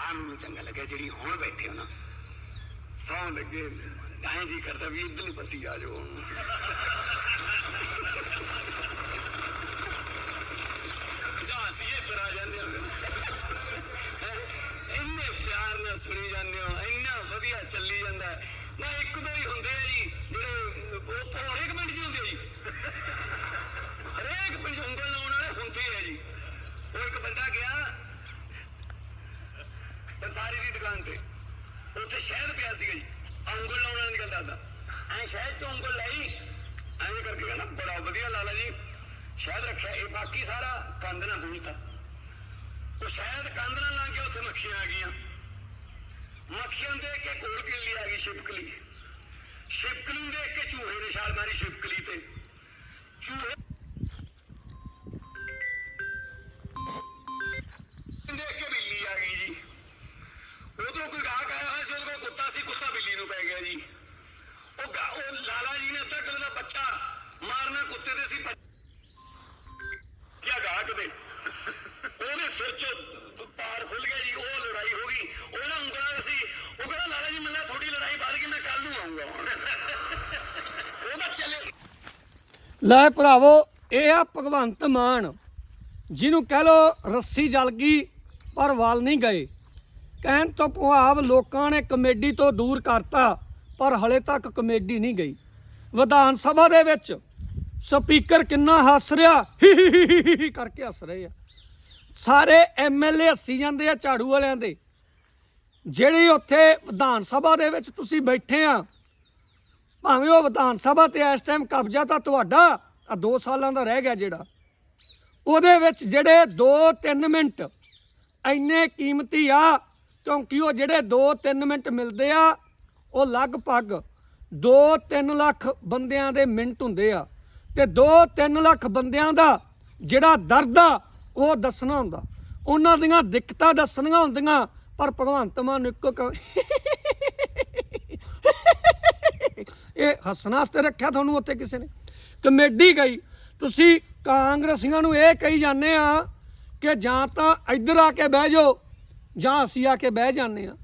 ਆ ਮੈਨੂੰ ਚੰਗਾ ਲੱਗਿਆ, ਜਿਹੜੀ ਹੁਣ ਬੈਠੇ ਹੋ ਨਾ। ਸੌਂ ਲੱਗੇ, ਐਂ ਜੀ ਕਰਦਾ ਵੀ ਇਧਰਲੀ ਪਸੀ ਆ ਜਾਓ ਜਾਂ ਅਸੀਂ ਇਹ ਪਰ ਜਾਂਦੇ ਹਾਂ। ਇੰਨੇ ਪਿਆਰ ਨਾਲ ਸੁਣੀ ਜਾਂਦੇ ਹੋ, ਇੰਨਾ ਵਧੀਆ ਚੱਲੀ ਜਾਂਦਾ ਨਾ ਇੱਕ ਦੋ ਹੀ ਹੁੰਦੇ ਆ ਜੀ, ਜਿਹੜੇ ਉਹ ਉਹ ਹਰੇਕ ਪਿੰਡ 'ਚ ਹੁੰਦੇ ਆ ਜੀ। ਹਰੇਕ ਪਿੰਡ 'ਚ ਲਾਉਣ ਵਾਲੇ ਹੁੰਦੇ ਆ ਜੀ। ਉਹ ਇੱਕ ਬੰਦਾ ਗਿਆ ਦੁਕਾਨ ਤੇ ਉੱਥੇ ਸ਼ਹਿਦ ਪਿਆ ਸੀਗਾ ਜੀ ਆਹ ਉਂਗਲ ਲਾਉਣ ਵਾਲਾ ਨਿਕਲਦਾ ਹੁੰਦਾ ਐ ਸ਼ਹਿਦ ਚੋਂ ਉਂਗਲ ਲਈ ਐਂ ਕਰਕੇ ਕਹਿੰਦਾ ਬੜਾ ਵਧੀਆ ਲਾਲਾ ਜੀ ਸ਼ਹਿਦ ਰੱਖਿਆ ਇਹ ਬਾਕੀ ਸਾਰਾ ਕੰਦ ਨਾ ਦੂਜਤਾ ਉਹ ਸ਼ਾਇਦ ਕੰਧ ਨਾਲ ਲੰਘ ਕੇ ਉੱਥੇ ਮੱਖੀਆਂ ਆ ਗਈਆਂ ਮੱਖੀਆਂ ਨੂੰ ਦੇਖ ਕੇ ਕੋਲ ਕਿੱਲੀ ਆ ਗਈ ਛਿਪਕਲੀ ਛਿਪਕਲੀ ਨੂੰ ਦੇਖ ਕੇ ਚੂਹੇ ਨੇ ਛਾਲ ਮਾਰੀ ਛਿਪਕਲੀ ਤੇ ਚੂਹੇ ਲਾਲਾ ਜੀ ਮੈਨੂੰ ਥੋੜੀ ਲੜਾਈ ਬਾਅਦ ਕਿ ਮੈਂ ਕੱਲ ਨੂੰ ਆਉਂਗਾ ਉਹ ਤਾਂ ਚੱਲੇ ਲੈ ਭਰਾਵੋ, ਇਹ ਆ ਭਗਵੰਤ ਮਾਨ, ਜਿਹਨੂੰ ਕਹਿ ਲੋ ਰੱਸੀ ਜਲ ਗਈ, ਪਰ ਵਾਲ ਨਹੀਂ ਗਏ। ਕਹਿਣ ਤੋਂ ਭਾਵ ਲੋਕਾਂ ਨੇ ਕਮੇਡੀ ਤੋਂ ਦੂਰ ਕਰਤਾ, ਪਰ ਹਲੇ ਤੱਕ ਕਮੇਡੀ ਨਹੀਂ ਗਈ। ਵਿਧਾਨ ਸਭਾ ਦੇ ਵਿੱਚ ਸਪੀਕਰ ਕਿੰਨਾ ਹੱਸ ਰਿਹਾ, ਹੀ ਕਰਕੇ ਹੱਸ ਰਹੇ ਆ। ਸਾਰੇ ਐਮਐਲਏ ਹੱਸੀ ਜਾਂਦੇ ਆ, ਝਾੜੂ ਵਾਲਿਆਂ ਦੇ। ਜਿਹੜੀ ਉੱਥੇ ਵਿਧਾਨ ਸਭਾ ਦੇ ਵਿੱਚ ਤੁਸੀਂ ਬੈਠੇ ਆ, ਭਾਵੇਂ ਉਹ ਵਿਧਾਨ ਸਭਾ ਤੇ ਇਸ ਟਾਈਮ ਕਬਜ਼ਾ ਤਾਂ ਤੁਹਾਡਾ ਆ 2 ਸਾਲਾਂ ਦਾ ਰਹਿ ਗਿਆ ਜਿਹੜਾ। ਉਹਦੇ ਵਿੱਚ ਜਿਹੜੇ 2-3 ਮਿੰਟ ਇੰਨੇ ਕੀਮਤੀ ਆ, ਕਿਉਂਕਿ ਉਹ ਜਿਹੜੇ 2-3 ਮਿੰਟ ਮਿਲਦੇ ਆ, ਉਹ ਲਗਭਗ 2-3 ਲੱਖ ਬੰਦਿਆਂ ਦੇ ਮਿੰਟ ਹੁੰਦੇ ਆ। ਤੇ 2-3 ਲੱਖ ਬੰਦਿਆਂ ਦਾ ਜਿਹੜਾ ਦਰਦ ਆ, ਉਹ ਦੱਸਣਾ ਹੁੰਦਾ। ਉਹਨਾਂ ਦੀਆਂ ਦਿੱਕਤਾਂ ਦੱਸਣੀਆਂ ਹੁੰਦੀਆਂ ਪਰ ਭਗਵੰਤ ਮਾਨ ਨੂੰ ਇੱਕੋ ਕ- ਇਹ ਹੱਸਣ ਵਾਸਤੇ ਰੱਖਿਆ ਤੁਹਾਨੂੰ ਉੱਥੇ ਕਿਸੇ ਨੇ? ਕਮੇਡੀ ਗਈ। ਤੁਸੀਂ ਕਾਂਗਰਸੀਆਂ ਨੂੰ ਇਹ ਕਹੀ ਜਾਂਦੇ ਆ ਕਿ ਜਾਂ ਤਾਂ ਇੱਧਰ ਆ ਕੇ ਬਹਿ ਜਾਓ, ਜਾਂ ਅਸੀਂ ਆ ਕੇ ਬਹਿ ਜਾਂਦੇ ਆ।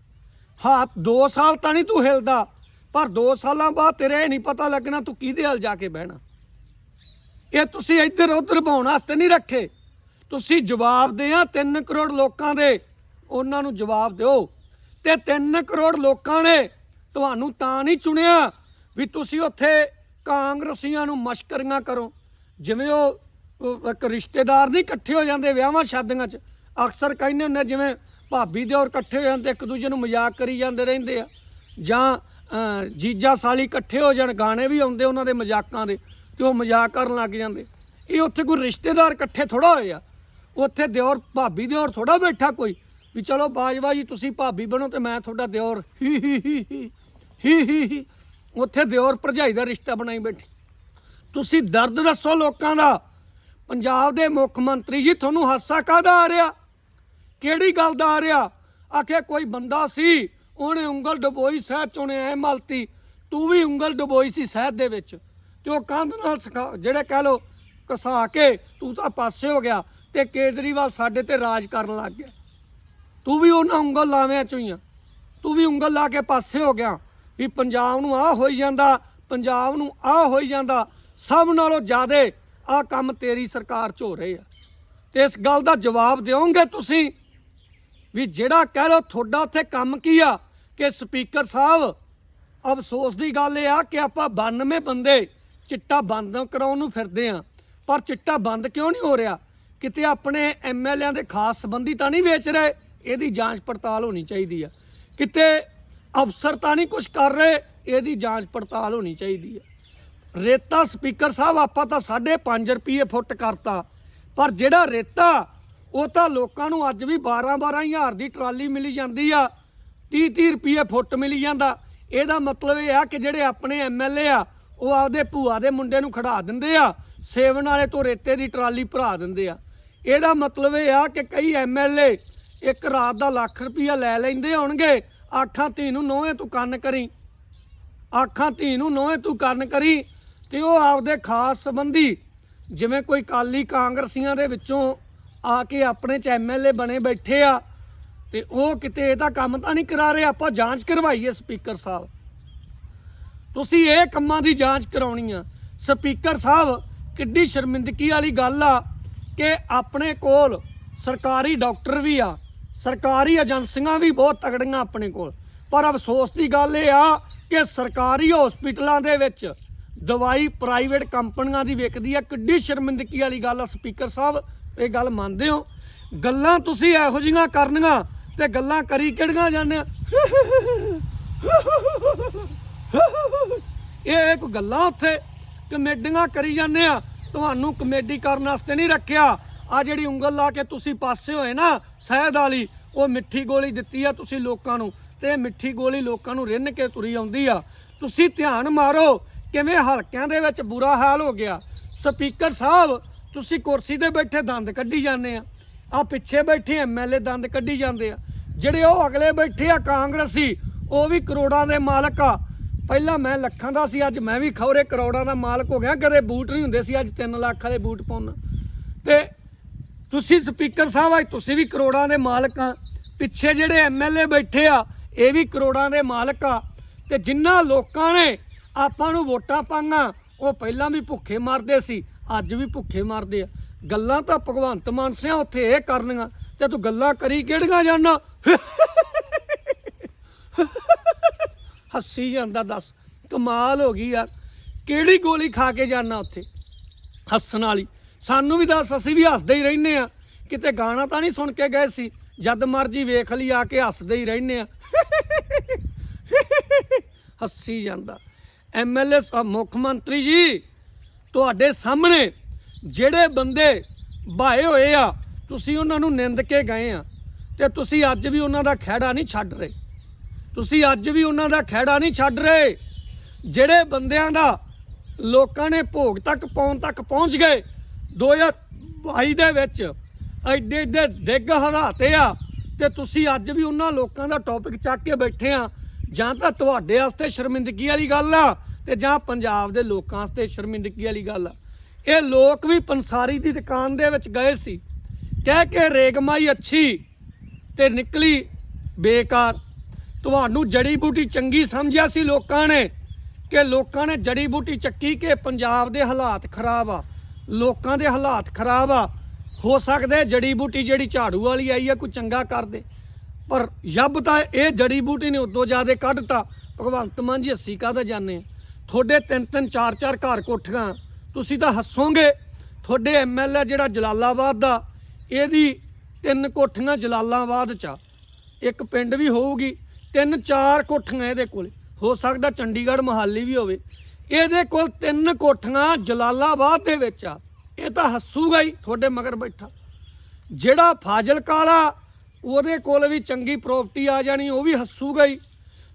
ਹਾਂ 2 ਸਾਲ ਤਾਂ ਨਹੀਂ ਤੂੰ ਹਿਲਦਾ, ਪਰ 2 ਸਾਲਾਂ ਬਾਅਦ ਤੇਰੇ ਇਹ ਨਹੀਂ ਪਤਾ ਲੱਗਣਾ ਤੂੰ ਕਿਹਦੇ ਹਾਲ ਜਾ ਕੇ ਬਹਿਣਾ। ਇਹ ਤੁਸੀਂ ਇੱਧਰ ਉੱਧਰ ਭਾਉਣ ਵਾਸਤੇ ਨਹੀਂ ਰੱਖੇ। ਤੁਸੀਂ ਜਵਾਬ ਦੇ ਆ 3 ਕਰੋੜ ਲੋਕਾਂ ਦੇ। ਉਹਨਾਂ ਨੂੰ ਜਵਾਬ ਦਿਓ। ਤੇ 3 ਕਰੋੜ ਲੋਕਾਂ ਨੇ ਤੁਹਾਨੂੰ ਤਾਂ ਨਹੀਂ ਚੁਣਿਆ ਵੀ ਤੁਸੀਂ ਉੱਥੇ ਕਾਂਗਰਸੀਆਂ ਨੂੰ ਮਸ਼ਕਰੀਆਂ ਕਰੋ। ਜਿਵੇਂ ਉਹ ਇੱਕ ਰਿਸ਼ਤੇਦਾਰ ਨਹੀਂ ਇਕੱਠੇ ਹੋ ਜਾਂਦੇ ਵਿਆਹਾਂ ਸ਼ਾਦੀਆਂ 'ਚ। ਅਕਸਰ ਕਹਿੰਦੇ ਹੁੰਦੇ ਜਿਵੇਂ ਭਾਬੀ ਦੇ ਔਰ ਇਕੱਠੇ ਹੋ ਜਾਂਦੇ, ਇੱਕ ਦੂਜੇ ਨੂੰ ਮਜ਼ਾਕ ਕਰੀ ਜਾਂਦੇ ਰਹਿੰਦੇ ਆ। ਜਾਂ ਜੀਜਾ ਸਾਲੀ ਇਕੱਠੇ ਹੋ ਜਾਣ, ਗਾਣੇ ਵੀ ਆਉਂਦੇ ਉਹਨਾਂ ਦੇ ਮਜ਼ਾਕਾਂ ਦੇ, ਤੇ ਉਹ ਮਜ਼ਾਕ ਕਰਨ ਲੱਗ ਜਾਂਦੇ। ਇਹ ਉੱਥੇ ਕੋਈ ਰਿਸ਼ਤੇਦਾਰ ਇਕੱਠੇ ਥੋੜਾ ਹੋਏ ਆ। ਉੱਥੇ ਦਿਓਰ, ਭਾਬੀ ਦਿਓਰ ਥੋੜਾ ਬੈਠਾ ਕੋਈ। ਵੀ ਚਲੋ ਬਾਜਵਾ ਜੀ, ਤੁਸੀਂ ਭਾਬੀ ਬਣੋ ਤੇ ਮੈਂ ਤੁਹਾਡਾ ਦਿਓਰ। ਹੀ ਹੀ ਹੀ ਹੀ ਹੀ ਹੀ ਉੱਥੇ ਦਿਓਰ ਭਰਜਾਈ ਦਾ ਰਿਸ਼ਤਾ ਬਣਾਈ ਬੈਠੀ। ਤੁਸੀਂ ਦਰਦ ਦੱਸੋ ਲੋਕਾਂ ਦਾ। ਪੰਜਾਬ ਦੇ ਮੁੱਖ ਮੰਤਰੀ ਜੀ, ਤੁਹਾਨੂੰ ਹਾਸਾ ਕਾਹਦਾ ਆ ਰਿਹਾ? ਕਿਹੜੀ ਗੱਲ ਦਾ ਆ ਰਿਹਾ? ਆਖੇ ਕੋਈ ਬੰਦਾ ਸੀ, ਉਹਨੇ ਉਂਗਲ ਡਬੋਈ ਸਹਿਤ ਚ ਉਹਨੇ ਐ ਮਲਤੀ। ਤੂੰ ਵੀ ਉਂਗਲ ਡਬੋਈ ਸੀ ਸਹਿਤ ਦੇ ਵਿੱਚ। ਤੇ ਉਹ ਕੰਧ ਨਾਲ ਸਿਖਾ, ਜਿਹੜੇ ਕਹਿ ਲੋ ਕਸਾ ਕੇ ਤੂੰ ਤਾਂ ਪਾਸੇ ਹੋ ਗਿਆ ਤੇ ਕੇਜਰੀਵਾਲ ਸਾਡੇ ਤੇ ਰਾਜ ਕਰਨ ਲੱਗ ਗਿਆ। ਤੂੰ ਵੀ ਉਹਨਾਂ ਉਂਗਲ ਲਾਵਿਆਂ ਚੋਂ ਹੀ ਆ। ਤੂੰ ਵੀ ਉਂਗਲ ਲਾ ਕੇ ਪਾਸੇ ਹੋ ਗਿਆ ਵੀ ਪੰਜਾਬ ਨੂੰ ਆਹ ਹੋਈ ਜਾਂਦਾ, ਪੰਜਾਬ ਨੂੰ ਆਹ ਹੋਈ ਜਾਂਦਾ। ਸਭ ਨਾਲੋਂ ਜ਼ਿਆਦਾ ਆਹ ਕੰਮ ਤੇਰੀ ਸਰਕਾਰ 'ਚ ਹੋ ਰਹੇ ਆ। ਤੇ ਇਸ ਗੱਲ ਦਾ ਜਵਾਬ ਦਿਓਗੇ ਤੁਸੀਂ ਵੀ ਜਿਹੜਾ ਕਹਿ ਲੋ ਤੁਹਾਡਾ ਉੱਥੇ ਕੰਮ ਕੀ ਆ ਕਿ ਸਪੀਕਰ ਸਾਹਿਬ, ਅਫਸੋਸ ਦੀ ਗੱਲ ਇਹ ਆ ਕਿ ਆਪਾਂ 92 ਬੰਦੇ ਚਿੱਟਾ ਬੰਦ ਕਰਾਉਣ ਨੂੰ ਫਿਰਦੇ ਆ। ਪਰ ਚਿੱਟਾ ਬੰਦ ਕਿਉਂ ਨਹੀਂ ਹੋ ਰਿਹਾ? ਕਿਤੇ ਆਪਣੇ ਐਮਐਲਏਆਂ ਦੇ ਖਾਸ ਸੰਬੰਧੀ ਤਾਂ ਨਹੀਂ ਵੇਚ ਰਹੇ? ਇਹਦੀ ਜਾਂਚ ਪੜਤਾਲ ਹੋਣੀ ਚਾਹੀਦੀ ਆ। ਕਿਤੇ ਅਫਸਰ ਤਾਂ ਨਹੀਂ ਕੁਝ ਕਰ ਰਹੇ, ਇਹਦੀ ਜਾਂਚ ਪੜਤਾਲ ਹੋਣੀ ਚਾਹੀਦੀ ਆ। ਰੇਤਾ ਸਪੀਕਰ ਸਾਹਿਬ, ਆਪਾਂ ਤਾਂ 5.5 ਰੁਪਏ ਫੁੱਟ ਕਰਤਾ। ਪਰ ਜਿਹੜਾ ਰੇਤਾ, ਉਹ ਤਾਂ ਲੋਕਾਂ ਨੂੰ ਅੱਜ ਵੀ 12-12 ਹਜ਼ਾਰ ਦੀ ਟਰਾਲੀ ਮਿਲੀ ਜਾਂਦੀ ਆ। 30-30 ਰੁਪਏ ਫੁੱਟ ਮਿਲੀ ਜਾਂਦਾ। ਇਹਦਾ ਮਤਲਬ ਇਹ ਆ ਕਿ ਜਿਹੜੇ ਆਪਣੇ ਐਮਐਲਏ ਆ, ਉਹ ਆਪਦੇ ਭੂਆ ਦੇ ਮੁੰਡੇ ਨੂੰ ਖੜਾ ਦਿੰਦੇ ਆ, ਸੇਵਨ ਵਾਲੇ ਤੋਂ ਰੇਤੇ ਦੀ ਟਰਾਲੀ ਭਰਾ ਦਿੰਦੇ ਆ। ਇਹਦਾ ਮਤਲਬ ਇਹ ਆ ਕਿ ਕਈ ਐਮਐਲਏ ਇੱਕ ਰਾਤ ਦਾ ਲੱਖ ਰੁਪਈਆ ਲੈ ਲੈਂਦੇ ਹੋਣਗੇ। ਆਖਾਂ ਧੀ ਨੂੰ ਨੋਵੇਂ ਤੂੰ ਕੰਨ ਕਰੀ। ਆਖਾਂ ਧੀ ਨੂੰ ਨੋਵੇਂ ਤੂੰ ਕੰਨ ਕਰੀ ਤੇ ਉਹ ਆਪਦੇ ਖਾਸ ਸੰਬੰਧੀ ਜਿਵੇਂ ਕੋਈ ਕਾਲੀ ਕਾਂਗਰਸੀਆਂ ਦੇ ਵਿੱਚੋਂ ਆ ਕੇ ਆਪਣੇ ਚ ਐਮਐਲਏ ਬਣੇ ਬੈਠੇ ਆ ਤੇ ਉਹ ਕਿਤੇ ਇਹਦਾ ਕੰਮ ਤਾਂ ਨਹੀਂ ਕਰਾ ਰਹੇ, ਆਪਾਂ ਜਾਂਚ ਕਰਵਾਈਏ ਸਪੀਕਰ ਸਾਹਿਬ। ਤੁਸੀਂ ਇਹ ਕੰਮਾਂ ਦੀ ਜਾਂਚ ਕਰਾਉਣੀ ਆ। ਸਪੀਕਰ ਸਾਹਿਬ, ਕਿੱਡੀ ਸ਼ਰਮਿੰਦਗੀ ਵਾਲੀ ਗੱਲ ਆ ਕਿ ਆਪਣੇ ਕੋਲ ਸਰਕਾਰੀ ਡਾਕਟਰ ਵੀ ਆ। ਸਰਕਾਰੀ ਏਜੰਸੀਆਂ ਵੀ ਬਹੁਤ ਤਗੜੀਆਂ ਆਪਣੇ ਕੋਲ। ਪਰ ਅਫਸੋਸ ਦੀ ਗੱਲ ਇਹ ਆ ਕਿ ਸਰਕਾਰੀ ਹਸਪੀਟਲਾਂ ਦੇ ਵਿੱਚ ਦਵਾਈ ਪ੍ਰਾਈਵੇਟ ਕੰਪਨੀਆਂ ਦੀ ਵਿਕਦੀ ਆ। ਕਿੱਡੀ ਸ਼ਰਮਿੰਦਗੀ ਵਾਲੀ ਗੱਲ ਆ, ਸਪੀਕਰ ਸਾਹਿਬ, ਇਹ ਗੱਲ ਮੰਨਦੇ ਹੋ? ਗੱਲਾਂ ਤੁਸੀਂ ਇਹੋ ਜਿਹੀਆਂ ਕਰਨੀਆਂ ਤੇ ਗੱਲਾਂ ਕਰੀ ਕਿਹੜੀਆਂ ਜਾਂਦੇ ਇਹ ਇੱਕ ਗੱਲਾਂ ਉੱਥੇ ਕਮੇਡੀਆਂ ਕਰੀ ਜਾਂਦੇ ਆ। ਤੁਹਾਨੂੰ ਕਮੇਡੀ ਕਰਨ ਵਾਸਤੇ ਨਹੀਂ ਰੱਖਿਆ। ਆ ਜਿਹੜੀ ਉਂਗਲ ਲਾ ਕੇ ਤੁਸੀਂ ਪਾਸੇ ਹੋਏ ਨਾ, ਸਹਿਦ ਵਾਲੀ ਉਹ ਮਿੱਠੀ ਗੋਲੀ ਦਿੱਤੀ ਆ ਤੁਸੀਂ ਲੋਕਾਂ ਨੂੰ ਤੇ ਇਹ ਮਿੱਠੀ ਗੋਲੀ ਲੋਕਾਂ ਨੂੰ ਰਿੰਨ ਕੇ ਤੁਰੀ ਆਉਂਦੀ ਆ। ਤੁਸੀਂ ਧਿਆਨ ਮਾਰੋ, ਕਿਵੇਂ ਹਲਕਿਆਂ ਦੇ ਵਿੱਚ ਬੁਰਾ ਹਾਲ ਹੋ ਗਿਆ। ਸਪੀਕਰ ਸਾਹਿਬ, ਤੁਸੀਂ ਕੁਰਸੀ ਤੇ ਬੈਠੇ ਦੰਦ ਕੱਢੀ ਜਾਂਦੇ ਆ। ਆ ਪਿੱਛੇ ਬੈਠੇ ਐਮਐਲਏ ਦੰਦ ਕੱਢੀ ਜਾਂਦੇ ਆ। ਜਿਹੜੇ ਉਹ ਅਗਲੇ ਬੈਠੇ ਆ ਕਾਂਗਰਸੀ, ਉਹ ਵੀ ਕਰੋੜਾਂ ਦੇ ਮਾਲਕ ਆ। ਪਹਿਲਾਂ ਮੈਂ ਲੱਖਾਂ ਦਾ ਸੀ, ਅੱਜ ਮੈਂ ਵੀ ਖੌਰੇ ਕਰੋੜਾਂ ਦਾ ਮਾਲਕ ਹੋ ਗਿਆ। ਕਦੇ ਬੂਟ ਨਹੀਂ ਹੁੰਦੇ ਸੀ, ਅੱਜ 3 ਲੱਖ ਵਾਲੇ ਬੂਟ ਪਾਉਣਾ। ਤੇ ਤੁਸੀਂ ਸਪੀਕਰ ਸਾਹਿਬ, ਅੱਜ ਤੁਸੀਂ ਵੀ ਕਰੋੜਾਂ ਦੇ ਮਾਲਕ ਆ। ਪਿੱਛੇ ਜਿਹੜੇ ਐਮਐਲਏ ਬੈਠੇ ਆ, ਇਹ ਵੀ ਕਰੋੜਾਂ ਦੇ ਮਾਲਕ ਆ। ਤੇ ਜਿਨ੍ਹਾਂ ਲੋਕਾਂ ਨੇ ਆਪਾਂ ਨੂੰ ਵੋਟਾਂ ਪਾਈਆਂ, ਉਹ ਪਹਿਲਾਂ ਵੀ ਭੁੱਖੇ ਮਰਦੇ ਸੀ, ਅੱਜ ਵੀ ਭੁੱਖੇ ਮਰਦੇ ਆ। ਗੱਲਾਂ ਤਾਂ ਭਗਵੰਤ ਮਾਨ ਸਿਆ ਉੱਥੇ ਇਹ ਕਰਨੀਆਂ, ਤੇ ਤੂੰ ਗੱਲਾਂ ਕਰੀ ਕਿਹੜੀਆਂ ਜਾਣਾ ਹੱਸੀ ਜਾਂਦਾ, ਦੱਸ। ਕਮਾਲ ਹੋ ਗਈ ਯਾਰ। ਕਿਹੜੀ ਗੋਲੀ ਖਾ ਕੇ ਜਾਣਾ ਉੱਥੇ? ਹੱਸਣ ਵਾਲੀ। ਸਾਨੂੰ ਵੀ ਦੱਸ, ਅਸੀਂ ਵੀ ਹੱਸਦੇ ਹੀ ਰਹਿੰਦੇ ਆ। ਕਿਤੇ ਗਾਣਾ ਤਾਂ ਨਹੀਂ ਸੁਣ ਕੇ ਗਏ ਸੀ। ਜਦ ਮਰਜ਼ੀ ਵੇਖ ਲਈ, ਆ ਕੇ ਹੱਸਦੇ ਹੀ ਰਹਿੰਦੇ ਆ। ਹੱਸੀ ਜਾਂਦਾ। ਐਮਐਲਏ ਮੁੱਖ ਮੰਤਰੀ ਜੀ, ਤੁਹਾਡੇ ਸਾਹਮਣੇ ਜਿਹੜੇ ਬੰਦੇ ਭਾਏ ਹੋਏ ਆ, ਤੁਸੀਂ ਉਹਨਾਂ ਨੂੰ ਨਿੰਦ ਕੇ ਗਏ ਆ ਤੇ ਤੁਸੀਂ ਅੱਜ ਵੀ ਉਹਨਾਂ ਦਾ ਖਹਿੜਾ ਨਹੀਂ ਛੱਡ ਰਹੇ। ਤੁਸੀਂ ਅੱਜ ਵੀ ਉਹਨਾਂ ਦਾ ਖਹਿੜਾ ਨਹੀਂ ਛੱਡ ਰਹੇ। ਜਿਹੜੇ ਬੰਦਿਆਂ ਦਾ ਲੋਕਾਂ ਨੇ ਭੋਗ ਤੱਕ, ਪਾਉਣ ਤੱਕ ਪਹੁੰਚ ਗਏ 2022 ਦੇ ਵਿੱਚ ਐਡੇ ਐਡੇ ਡਿੱਗ ਹਰਾਤੇ ਆ ਤੇ ਤੁਸੀਂ ਅੱਜ ਵੀ ਉਹਨਾਂ ਲੋਕਾਂ ਦਾ ਟੌਪਿਕ ਚੱਕ ਕੇ ਬੈਠੇ ਆ। ਜਾਂ ਤਾਂ ਤੁਹਾਡੇ ਵਾਸਤੇ ਸ਼ਰਮਿੰਦਗੀ ਵਾਲੀ ਗੱਲ ਆ ਤੇ ਜਾਂ ਪੰਜਾਬ ਦੇ ਲੋਕਾਂ ਵਾਸਤੇ ਸ਼ਰਮਿੰਦਗੀ ਵਾਲੀ ਗੱਲ ਆ। ਇਹ ਲੋਕ ਵੀ ਪੰਸਾਰੀ ਦੀ ਦੁਕਾਨ ਦੇ ਵਿੱਚ ਗਏ ਸੀ। ਕਹਿ ਕੇ ਰੇਗਮਾਈ ਅੱਛੀ ਤੇ ਨਿਕਲੀ ਬੇਕਾਰ। ਤੁਹਾਨੂੰ ਜੜੀ ਬੂਟੀ ਚੰਗੀ ਸਮਝਿਆ ਸੀ ਲੋਕਾਂ ਨੇ ਕਿ ਲੋਕਾਂ ਨੇ ਜੜੀ ਬੂਟੀ ਚੱਕੀ ਕਿ ਪੰਜਾਬ ਦੇ ਹਾਲਾਤ ਖਰਾਬ ਆ। ਲੋਕਾਂ ਦੇ ਹਾਲਾਤ ਖਰਾਬ ਆ। ਹੋ ਸਕਦਾ ਜੜੀ ਬੂਟੀ ਜਿਹੜੀ ਝਾੜੂ ਵਾਲੀ ਆਈ ਆ ਕੋਈ ਚੰਗਾ ਕਰ ਦੇ। ਪਰ ਯੱਬ ਤਾਂ ਇਹ ਜੜੀ ਬੂਟੀ ਨੇ ਉਦੋਂ ਜ਼ਿਆਦਾ ਕੱਢਤਾ। ਭਗਵੰਤ ਮਾਨ ਜੀ ਹੱਸੀ ਕਾਹਦਾ ਜਾਣੇ ਤੁਹਾਡੇ ਤਿੰਨ ਤਿੰਨ, ਚਾਰ ਚਾਰ ਘਰ ਕੋਠੀਆਂ, ਤੁਸੀਂ ਤਾਂ ਹੱਸੋਗੇ। ਤੁਹਾਡੇ ਐਮਐਲਏ ਜਿਹੜਾ ਜਲਾਲਾਬਾਦ ਦਾ, ਇਹਦੀ ਤਿੰਨ ਕੋਠੀਆਂ ਜਲਾਲਾਬਾਦ ਚ ਆ। ਇੱਕ ਪਿੰਡ ਵੀ ਹੋਊਗੀ, ਤਿੰਨ ਚਾਰ ਕੋਠੀਆਂ ਇਹਦੇ ਕੋਲ। ਹੋ ਸਕਦਾ ਚੰਡੀਗੜ੍ਹ ਮਹਾਲੀ ਵੀ ਹੋਵੇ। ਇਹਦੇ ਕੋਲ ਤਿੰਨ ਕੋਠੀਆਂ ਜਲਾਲਾਬਾਦ ਦੇ ਵਿੱਚ ਆ। ਇਹ ਤਾਂ ਹੱਸੂਗਾ ਹੀ ਤੁਹਾਡੇ ਮਗਰ ਬੈਠਾ। ਜਿਹੜਾ ਫਾਜ਼ਲ ਕਾਲਾ, ਉਹਦੇ ਕੋਲ ਵੀ ਚੰਗੀ ਪ੍ਰਾਪਰਟੀ ਆ ਜਾਣੀ, ਉਹ ਵੀ ਹੱਸੂਗਾ ਹੀ।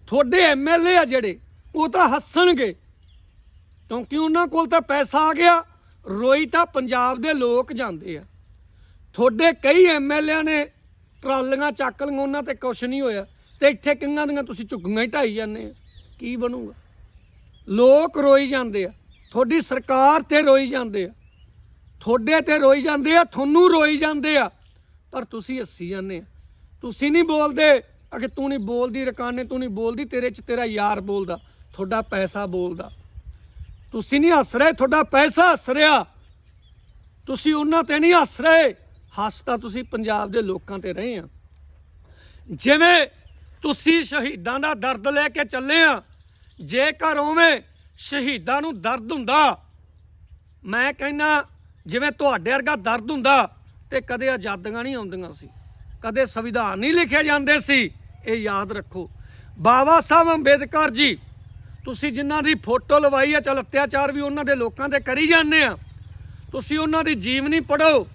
ਤੁਹਾਡੇ ਐਮਐਲਏ ਆ ਜਿਹੜੇ, ਉਹ ਤਾਂ ਹੱਸਣਗੇ। ਕਿਉਂਕਿ ਉਹਨਾਂ ਕੋਲ ਤਾਂ ਪੈਸਾ ਆ ਗਿਆ, ਰੋਈ ਤਾਂ ਪੰਜਾਬ ਦੇ ਲੋਕ ਜਾਂਦੇ ਆ। ਤੁਹਾਡੇ ਕਈ ਐਮਐਲਏ ਨੇ ਟਰਾਲੀਆਂ ਚੱਕ ਲਈਆਂ, ਉਹਨਾਂ ਤੇ ਕੁਛ ਨਹੀਂ ਹੋਇਆ। ਤੇ ਇੱਥੇ ਕਿੰਨਾਂ ਦੀਆਂ ਤੁਸੀਂ ਝੁੱਗੀਆਂ ਹੀ ਢਾਈ ਜਾਂਦੇ ਆ? ਕੀ ਬਣੂਗਾ? ਲੋਕ ਰੋਈ ਜਾਂਦੇ ਆ। ਤੁਹਾਡੀ ਸਰਕਾਰ ਤੇ ਰੋਈ ਜਾਂਦੇ ਆ। ਤੁਹਾਡੇ ਤੇ ਰੋਈ ਜਾਂਦੇ ਆ, ਤੁਹਾਨੂੰ ਰੋਈ ਜਾਂਦੇ ਆ। ਪਰ ਤੁਸੀਂ ਹੱਸੀ ਜਾਂਦੇ ਆ। ਤੁਸੀਂ ਨਹੀਂ ਬੋਲਦੇ। ਅਗੇ ਤੂੰ ਨਹੀਂ ਬੋਲਦੀ, ਰਕਾਨੇ ਤੂੰ ਨਹੀਂ ਬੋਲਦੀ, ਤੇਰੇ ਚ ਤੇਰਾ ਯਾਰ ਬੋਲਦਾ, ਤੁਹਾਡਾ ਪੈਸਾ ਬੋਲਦਾ। ਤੁਸੀਂ ਨਹੀਂ ਹੱਸ ਰਹੇ, ਤੁਹਾਡਾ ਪੈਸਾ ਹੱਸ ਰਿਹਾ। ਤੁਸੀਂ ਉਹਨਾਂ ਤੇ ਨਹੀਂ ਹੱਸ ਰਹੇ। ਹੱਸ ਤਾਂ ਤੁਸੀਂ ਪੰਜਾਬ ਦੇ ਲੋਕਾਂ ਤੇ ਰਹੇ ਆ। ਜਿਵੇਂ ਤੁਸੀਂ ਸ਼ਹੀਦਾਂ ਦਾ ਦਰਦ ਲੈ ਕੇ ਚੱਲੇ ਆ, ਜੇਕਰ ਉਵੇਂ ਸ਼ਹੀਦਾਂ ਨੂੰ ਦਰਦ ਹੁੰਦਾ, ਮੈਂ ਕਹਿੰਨਾ ਜਿਵੇਂ ਤੁਹਾਡੇ ਵਰਗਾ ਦਰਦ ਹੁੰਦਾ ਤੇ ਕਦੇ ਆਜ਼ਾਦੀਆਂ ਨਹੀਂ ਆਉਂਦੀਆਂ ਸੀ, ਕਦੇ ਸੰਵਿਧਾਨ ਨਹੀਂ ਲਿਖੇ ਜਾਂਦੇ ਸੀ, ਇਹ ਯਾਦ ਰੱਖੋ। ਬਾਬਾ ਸਾਹਿਬ ਅੰਬੇਦਕਰ ਜੀ, ਤੁਸੀਂ ਜਿਨ੍ਹਾਂ ਦੀ ਫੋਟੋ ਲਵਾਈ ਹੈ ਚਲ ਅਤਿਆਚਾਰ ਵੀ ਉਹਨਾਂ ਦੇ ਲੋਕਾਂ ਤੇ ਕਰੀ ਜਾਂਦੇ ਆ, ਤੁਸੀਂ ਉਹਨਾਂ ਦੀ ਜੀਵਨੀ ਪੜ੍ਹੋ,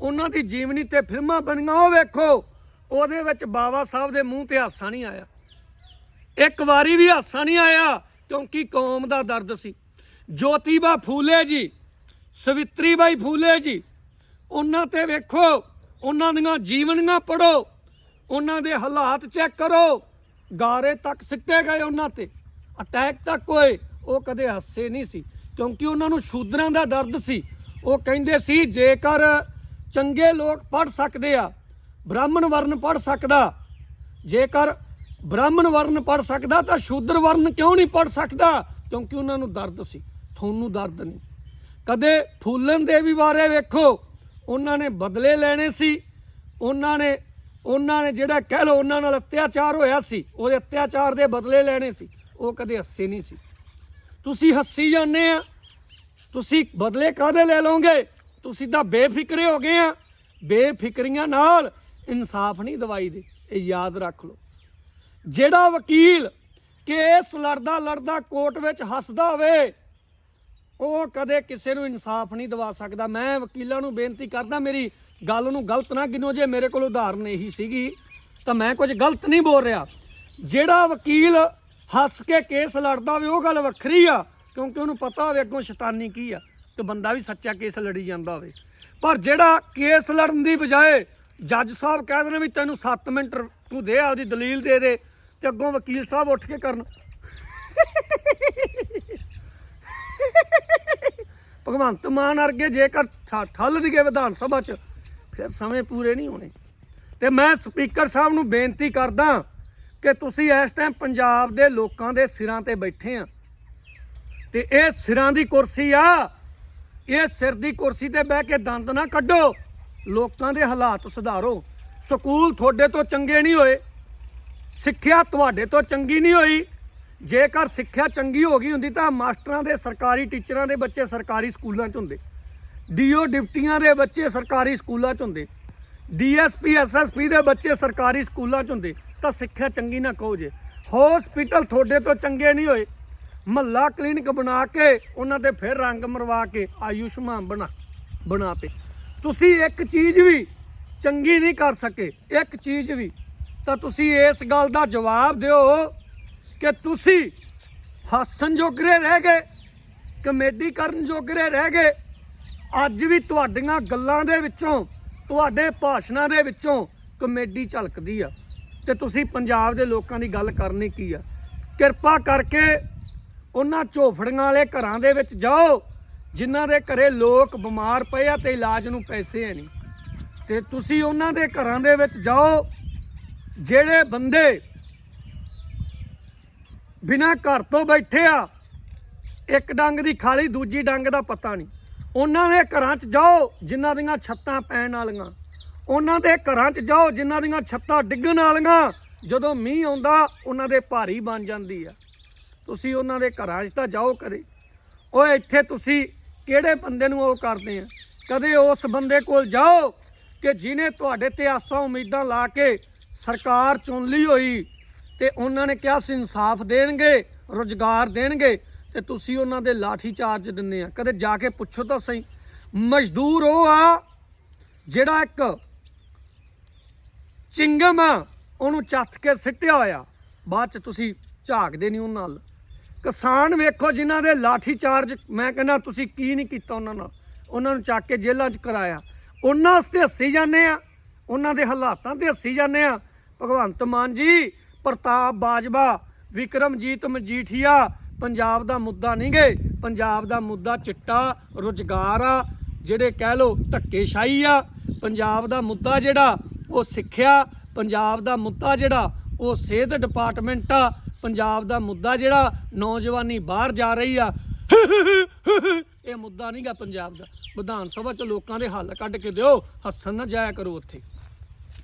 ਉਹਨਾਂ ਦੀ ਜੀਵਨੀ ਤੇ ਫਿਲਮਾਂ ਬਣੀਆਂ, ਉਹ ਵੇਖੋ, ਉਹਦੇ ਵਿੱਚ ਬਾਬਾ ਸਾਹਿਬ ਦੇ ਮੂੰਹ ਤੇ ਹਾਸਾ ਨਹੀਂ ਆਇਆ। ਇੱਕ ਵਾਰੀ ਵੀ ਹਾਸਾ ਨਹੀਂ ਆਇਆ, ਕਿਉਂਕਿ ਕੌਮ ਦਾ ਦਰਦ ਸੀ। ਜੋਤੀਬਾ ਫੂਲੇ ਜੀ ਸਵਿਤਰੀ ਬਾਈ ਫੂਲੇ ਜੀ, ਉਹਨਾਂ ਤੇ ਵੇਖੋ, ਉਹਨਾਂ ਦੀਆਂ ਜੀਵਨੀਆਂ ਪੜੋ ਉਹਨਾਂ ਦੇ ਹਾਲਾਤ ਚੈੱਕ ਕਰੋ, ਗਾਰੇ ਤੱਕ ਸਿੱਟੇ ਗਏ ਉਹਨਾਂ ਤੇ, ਅਟੈਕ ਤੱਕ ਹੋਏ, ਉਹ ਕਦੇ ਹੱਸੇ ਨਹੀਂ ਸੀ, ਕਿਉਂਕਿ ਉਹਨਾਂ ਨੂੰ ਸ਼ੂਦਰਾਂ ਦਾ ਦਰਦ ਸੀ, ਉਹ ਕਹਿੰਦੇ ਸੀ, ਜੇਕਰ ਚੰਗੇ ਲੋਕ ਪੜ ਸਕਦੇ ਆ, ਬ੍ਰਾਹਮਣ ਵਰਨ ਪੜ ਸਕਦਾ, ਜੇਕਰ ਬ੍ਰਾਹਮਣ ਵਰਨ ਪੜ ਸਕਦਾ, ਤਾਂ ਸ਼ੂਦਰ ਵਰਨ ਕਿਉਂ ਨਹੀਂ ਪੜ ਸਕਦਾ, ਕਿਉਂਕਿ ਉਹਨਾਂ ਨੂੰ ਦਰਦ ਸੀ, ਤੁਹਾਨੂੰ ਦਰਦ ਨਹੀਂ। ਕਦੇ ਫੂਲਨ ਦੇਵੀ ਬਾਰੇ ਵੇਖੋ। ਉਹਨਾਂ ਨੇ ਬਦਲੇ ਲੈਣੇ ਸੀ। ਉਹਨਾਂ ਨੇ ਉਹਨਾਂ ਨੇ ਜਿਹੜਾ ਕਹਿ ਲਓ ਉਹਨਾਂ ਨਾਲ ਅਤਿਆਚਾਰ ਹੋਇਆ ਸੀ, ਉਹਦੇ ਅਤਿਆਚਾਰ ਦੇ ਬਦਲੇ ਲੈਣੇ ਸੀ। ਉਹ ਕਦੇ ਹੱਸੇ ਨਹੀਂ ਸੀ। ਤੁਸੀਂ ਹੱਸੀ ਜਾਂਦੇ ਆ। ਤੁਸੀਂ ਬਦਲੇ ਕਾਦੇ ਲੈ ਲਓਗੇ? ਤੁਸੀਂ ਤਾਂ ਬੇਫਿਕਰੇ ਹੋ ਗਏ ਆ। ਬੇਫਿਕਰੀਆਂ ਨਾਲ ਇਨਸਾਫ ਨਹੀਂ ਦਵਾਈ ਦੇ। ਇਹ ਯਾਦ ਰੱਖ ਲਓ। ਜਿਹੜਾ ਵਕੀਲ ਕੇਸ ਲੜਦਾ ਲੜਦਾ ਕੋਰਟ ਵਿੱਚ ਹੱਸਦਾ ਹੋਵੇ ਉਹ ਕਦੇ ਕਿਸੇ ਨੂੰ ਇਨਸਾਫ ਨਹੀਂ ਦਿਵਾ ਸਕਦਾ। ਮੈਂ ਵਕੀਲਾਂ ਨੂੰ ਬੇਨਤੀ ਕਰਦਾ, ਮੇਰੀ ਗੱਲ ਨੂੰ ਗਲਤ ਨਾ ਗਿਣੋ ਜੇ ਮੇਰੇ ਕੋਲ ਉਦਾਹਰਨ ਇਹੀ ਸੀਗੀ, ਤਾਂ ਮੈਂ ਕੁਝ ਗਲਤ ਨਹੀਂ ਬੋਲ ਰਿਹਾ। ਜਿਹੜਾ ਵਕੀਲ ਹੱਸ ਕੇ ਕੇਸ ਲੜਦਾ ਹੋਵੇ ਉਹ ਗੱਲ ਵੱਖਰੀ ਆ, ਕਿਉਂਕਿ ਉਹਨੂੰ ਪਤਾ ਹੋਵੇ ਅੱਗੋਂ ਸ਼ੈਤਾਨੀ ਕੀ ਆ, ਤੇ ਬੰਦਾ ਵੀ ਸੱਚਾ ਕੇਸ ਲੜੀ ਜਾਂਦਾ ਹੋਵੇ ਪਰ ਜਿਹੜਾ ਕੇਸ ਲੜਨ ਦੀ ਬਜਾਏ ਜੱਜ ਸਾਹਿਬ ਕਹਿ ਦੇਣ ਵੀ ਤੈਨੂੰ 7 ਮਿੰਟ ਤੂੰ ਦੇ ਆਪਦੀ ਦਲੀਲ ਦੇ ਦੇ, ਤੇ ਅੱਗੋਂ ਵਕੀਲ ਸਾਹਿਬ ਉੱਠ ਕੇ ਕਰਨ। ਭਗਵੰਤ ਮਾਨ ਅਰਗੇ ਜੇਕਰ ਠ- ਠੱਲ ਦੀਏ ਵਿਧਾਨ ਸਭਾ 'ਚ, ਫਿਰ ਸਮੇਂ ਪੂਰੇ ਨਹੀਂ ਹੋਣੇ। ਤੇ ਮੈਂ ਸਪੀਕਰ ਸਾਹਿਬ ਨੂੰ ਬੇਨਤੀ ਕਰਦਾ ਕਿ ਤੁਸੀਂ ਇਸ ਟਾਈਮ ਪੰਜਾਬ ਦੇ ਲੋਕਾਂ ਦੇ ਸਿਰਾਂ ਤੇ ਬੈਠੇ ਆ। ਤੇ ਇਹ ਸਿਰਾਂ ਦੀ ਕੁਰਸੀ ਆ, ਇਹ ਸਿਰ ਦੀ ਕੁਰਸੀ ਤੇ ਬਹਿ ਕੇ ਦੰਦ ਨਾ ਕੱਢੋ, ਲੋਕਾਂ ਦੇ ਹਾਲਾਤ ਸੁਧਾਰੋ। ਸਕੂਲ ਤੁਹਾਡੇ ਤੋਂ ਚੰਗੇ ਨਹੀਂ ਹੋਏ, ਸਿੱਖਿਆ ਤੁਹਾਡੇ ਤੋਂ ਚੰਗੀ ਨਹੀਂ ਹੋਈ ਜੇਕਰ ਸਿੱਖਿਆ ਚੰਗੀ ਹੋ ਗਈ ਹੁੰਦੀ ਤਾਂ ਮਾਸਟਰਾਂ ਦੇ ਸਰਕਾਰੀ, ਟੀਚਰਾਂ ਦੇ ਬੱਚੇ ਸਰਕਾਰੀ ਸਕੂਲਾਂ 'ਚ ਹੁੰਦੇ। ਡੀਓ ਡਿਪਟੀਆਂ ਦੇ ਬੱਚੇ ਸਰਕਾਰੀ ਸਕੂਲਾਂ 'ਚ ਹੁੰਦੇ। ਡੀਐਸਪੀ, ਐਸਐਸਪੀ ਦੇ ਬੱਚੇ ਸਰਕਾਰੀ ਸਕੂਲਾਂ 'ਚ ਹੁੰਦੇ। ਤਾਂ ਸਿੱਖਿਆ ਚੰਗੀ ਨਾ ਕਹੋ ਜੇ। ਹਸਪੀਟਲ ਤੁਹਾਡੇ ਤੋਂ ਚੰਗੇ ਨਹੀਂ ਹੋਏ। ਮਹੱਲਾ ਕਲੀਨਿਕ ਬਣਾ ਕੇ, ਉਹਨਾਂ ਤੇ ਫਿਰ ਰੰਗ ਮਰਵਾ ਕੇ ਆਯੁਸ਼ਮਾਨ ਬਣਾ ਬਣਾਤੇ ਤੁਸੀਂ ਇੱਕ ਚੀਜ਼ ਵੀ ਚੰਗੀ ਨਹੀਂ ਕਰ ਸਕੇ। ਇੱਕ ਚੀਜ਼ ਵੀ। ਤਾਂ ਤੁਸੀਂ ਇਸ ਗੱਲ ਦਾ ਜਵਾਬ ਦਿਓ। ਕਿ ਤੁਸੀਂ ਹੱਸਣ ਜੋਗਰੇ ਰਹਿ ਗਏ, ਕਮੇਡੀ ਕਰਨ ਜੋਗਰੇ ਰਹਿ ਗਏ। ਅੱਜ ਵੀ ਤੁਹਾਡੀਆਂ ਗੱਲਾਂ ਦੇ ਵਿੱਚੋਂ, ਤੁਹਾਡੇ ਭਾਸ਼ਣਾਂ ਦੇ ਵਿੱਚੋਂ ਕਮੇਡੀ ਝਲਕਦੀ ਆ। ਤੇ ਤੁਸੀਂ ਪੰਜਾਬ ਦੇ ਲੋਕਾਂ ਦੀ ਗੱਲ ਕਰਨੀ ਕੀ ਆ? ਕਿਰਪਾ ਕਰਕੇ ਉਹਨਾਂ ਝੋਫੜੀਆਂ ਵਾਲੇ ਘਰਾਂ ਦੇ ਵਿੱਚ ਜਾਓ, ਜਿਨ੍ਹਾਂ ਦੇ ਘਰੇ ਲੋਕ ਬਿਮਾਰ ਪਏ ਆ ਤੇ ਇਲਾਜ ਨੂੰ ਪੈਸੇ ਹੈ ਨਹੀਂ। ਤੇ ਤੁਸੀਂ ਉਹਨਾਂ ਦੇ ਘਰਾਂ ਦੇ ਵਿੱਚ ਜਾਓ, ਜਿਹੜੇ ਬੰਦੇ ਬਿਨਾਂ ਘਰ ਤੋਂ ਬੈਠੇ ਆ, ਇੱਕ ਡੰਗ ਦੀ ਖਾਲੀ, ਦੂਜੀ ਡੰਗ ਦਾ ਪਤਾ ਨਹੀਂ। ਉਹਨਾਂ ਦੇ ਘਰਾਂ 'ਚ ਜਾਓ, ਜਿਨ੍ਹਾਂ ਦੀਆਂ ਛੱਤਾਂ ਪੈਣ ਵਾਲੀਆਂ। ਉਹਨਾਂ ਦੇ ਘਰਾਂ 'ਚ ਜਾਓ, ਜਿਨ੍ਹਾਂ ਦੀਆਂ ਛੱਤਾਂ ਡਿੱਗਣ ਵਾਲੀਆਂ। ਜਦੋਂ ਮੀਂਹ ਆਉਂਦਾ, ਉਹਨਾਂ ਦੇ ਭਾਰੀ ਬਣ ਜਾਂਦੀ ਆ। ਤੁਸੀਂ ਉਹਨਾਂ ਦੇ ਘਰਾਂ 'ਚ ਤਾਂ ਜਾਓ ਕਰੇ ਓਏ, ਇੱਥੇ ਤੁਸੀਂ ਕਿਹੜੇ ਬੰਦੇ ਨੂੰ ਉਹ ਕਰਦੇ ਆ? ਕਦੇ ਉਸ ਬੰਦੇ ਕੋਲ ਜਾਓ ਕਿ ਜਿਨੇ ਤੁਹਾਡੇ ਤੇ ਆਸਾਂ ਉਮੀਦਾਂ ਲਾ ਕੇ ਸਰਕਾਰ ਚੁਣ ਲਈ ਹੋਈ ਤੇ ਉਹਨਾਂ ਨੇ ਕਿਹਾ ਸੀ, ਇਨਸਾਫ ਦੇਣਗੇ, ਰੁਜ਼ਗਾਰ ਦੇਣਗੇ, ਤੇ ਤੁਸੀਂ ਉਹਨਾਂ ਦੇ ਲਾਠੀ ਚਾਰਜ ਦਿੰਦੇ ਆ। ਕਦੇ ਜਾ ਕੇ ਪੁੱਛੋ ਤਾਂ ਸਹੀ। ਮਜ਼ਦੂਰ ਉਹ ਆ, ਜਿਹੜਾ ਇੱਕ ਚਿੰਗਮ ਆ, ਉਹਨੂੰ ਚੱਥ ਕੇ ਸਿੱਟਿਆ ਹੋਇਆ। ਬਾਅਦ ਚ ਤੁਸੀਂ ਝਾਕਦੇ ਨਹੀਂ ਉਹਨਾਂ ਨਾਲ। ਕਿਸਾਨ ਵੇਖੋ, ਜਿਨ੍ਹਾਂ ਦੇ ਲਾਠੀ ਚਾਰਜ, ਮੈਂ ਕਹਿੰਦਾ ਤੁਸੀਂ ਕੀ ਨਹੀਂ ਕੀਤਾ ਉਹਨਾਂ ਨਾਲ। ਉਹਨਾਂ ਨੂੰ ਚੱਕ ਕੇ ਜੇਲ੍ਹਾਂ 'ਚ ਕਰਾਇਆ। ਉਹਨਾਂ ਵਾਸਤੇ ਹੱਸੀ ਜਾਂਦੇ ਆ, ਉਹਨਾਂ ਦੇ ਹਾਲਾਤਾਂ ਤੇ ਹੱਸੀ ਜਾਂਦੇ ਆ। ਭਗਵੰਤ ਮਾਨ ਜੀ ਪ੍ਰਤਾਪ ਬਾਜਵਾ, ਵਿਕਰਮਜੀਤ ਮਜੀਠੀਆ, ਪੰਜਾਬ ਦਾ ਮੁੱਦਾ ਨਹੀਂ ਗਏ ਪੰਜਾਬ ਦਾ ਮੁੱਦਾ ਚਿੱਟਾ, ਰੁਜ਼ਗਾਰ ਆ, ਜਿਹੜੇ ਕਹਿ ਲੋ ਧੱਕੇਸ਼ਾਹੀ ਆ, ਪੰਜਾਬ ਦਾ ਮੁੱਦਾ ਜਿਹੜਾ, ਉਹ ਸਿੱਖਿਆ, ਪੰਜਾਬ ਦਾ ਮੁੱਦਾ ਜਿਹੜਾ, ਉਹ ਸਿਹਤ ਡਿਪਾਰਟਮੈਂਟ ਆ, ਪੰਜਾਬ ਦਾ ਮੁੱਦਾ ਜਿਹੜਾ, ਨੌਜਵਾਨੀ ਬਾਹਰ ਜਾ ਰਹੀ ਆ। ਇਹ ਮੁੱਦਾ ਨਹੀਂਗਾ ਪੰਜਾਬ ਦਾ। ਵਿਧਾਨ ਸਭਾ ਚ ਲੋਕਾਂ ਦੇ ਹੱਲ ਕੱਢ ਕੇ ਦਿਓ, ਹੱਸਣ ਨਾ ਜਾਇਆ ਕਰੋ ਉੱਥੇ।